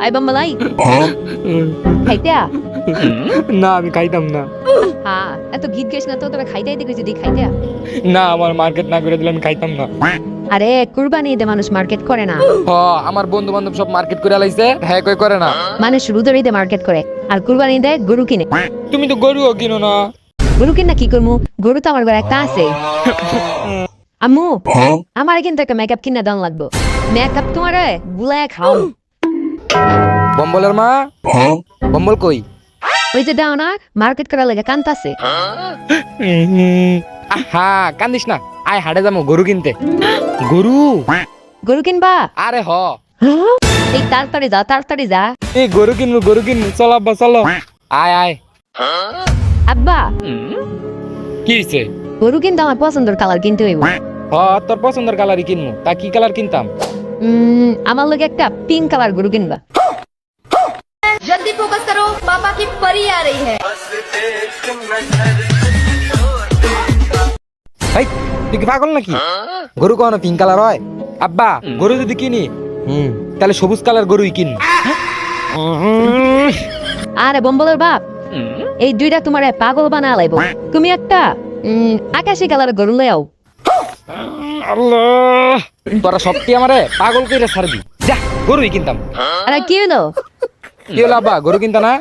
I বাম্মালাই খাইতে আ? না আমি খাইতাম না হ্যাঁ এত গীত গেছ না তো তোরা খাইতে আইতে কইছি দি খাইতে আ। না আমার মার্কেট না করে দিলে আমি খাইতাম না আরে কুরবানি ঈদে মানুষ মার্কেট করে না হ আমার বন্ধু বান্ধব সব মার্কেট করে লাইছে হ্যাঁ কই করে না মানুষ রুদর ঈদে মার্কেট করে আর কুরবানি ঈদে গরু কিনে তুমি তো গরুও কিনো না গরু কিনা কি করমু গরু তো আমার ঘরে একটা আছে আম্মু আমার কিন্তু একটা মেকআপ কিনা দাম লাগবো মেকআপ তোমার বুলায় খাও বম্বলের মা? বম্বল কই? ওই যে দাও না মার্কেট করার লাগে কান্তাছে। আহা কান্দিস না। আয় হাটে যাব গরু কিনতে। গরু? গরু কিনবা? আরে হ। হ্যাঁ? এই তাড়াতাড়ি যা তাড়াতাড়ি যা। এই গরু কিনবো গরু কিনবো চল আব্বা চলো। আয় আয়। আব্বা। কি হইছে? গরু কিন্তু আমার পছন্দের কালার কিনতে হইব। হ তোর পছন্দের কালারই কিনবো। তা কি কালার কিনতাম? আমার লোক একটা পিঙ্ক কালার গরু কিনবা। জলদি ফোকাস করো পাপা কি পরি আ রহি হ্যায়। তুই কি পাগল নাকি? গরু কোন পিঙ্ক কালার হয়? আব্বা গরু যদি কিনি হুম। তাহলে সবুজ কালার গরুই কিন। আরে বম্বলের বাপ এই দুইটা তোমার পাগল বানা লাইব। তুমি একটা আকাশী কালার গরু লেও আল্লাহ। তোরা সত্যি আমারে পাগল কইরা ছাড়বি। যা গরুই কিনতাম। আরে কি হলো? কি হলো আব্বা গরু কিনতা না?